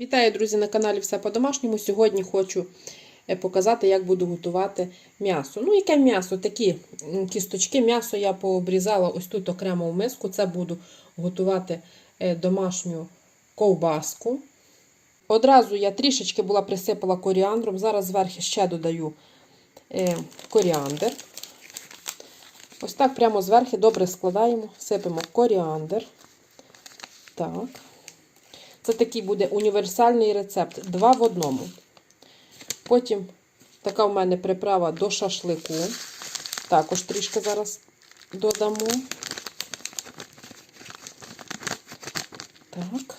Вітаю, друзі, на каналі Все по-домашньому. Сьогодні хочу е, показати, як буду готувати м'ясо. Ну, яке м'ясо? Такі кісточки. М'ясо я пообрізала ось тут окремо в миску. Це буду готувати е, домашню ковбаску. Одразу я трішечки була присипала коріандром. Зараз зверху ще додаю е, коріандр. Ось так прямо зверху добре складаємо, сипемо коріандр. Так. Це такий буде універсальний рецепт. Два в одному. Потім така в мене приправа до шашлику. Також трішки зараз додамо. Так.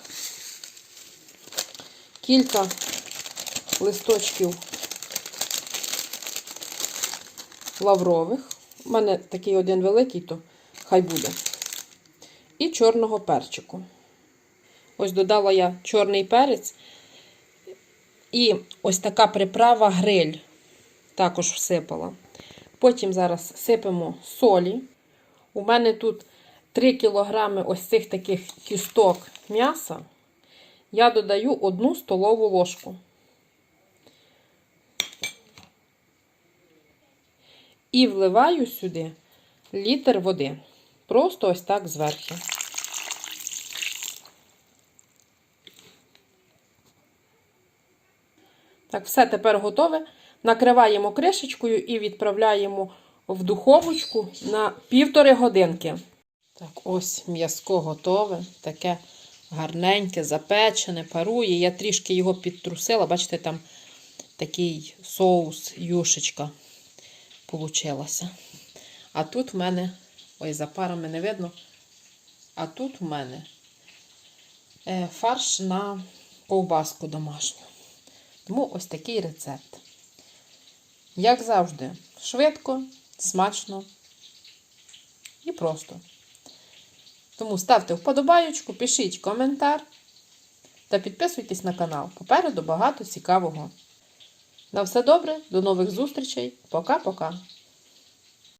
Кілька листочків лаврових. У мене такий один великий, то хай буде. І чорного перчику. Ось додала я чорний перець. І ось така приправа гриль. Також всипала. Потім зараз сипемо солі. У мене тут 3 кг ось цих таких кісток м'яса. Я додаю 1 столову ложку. І вливаю сюди літр води. Просто ось так зверху. Так, все тепер готове. Накриваємо кришечкою і відправляємо в духовочку на півтори годинки. Так, ось м'язко готове. Таке гарненьке, запечене, парує. Я трішки його підтрусила. Бачите, там такий соус, юшечка получилася. А тут в мене, ой, за парами не видно. А тут в мене е, фарш на ковбаску домашню. Тому ось такий рецепт. Як завжди, швидко, смачно і просто. Тому ставте вподобайочку, пишіть коментар та підписуйтесь на канал. Попереду багато цікавого. На все добре, до нових зустрічей. Пока-пока.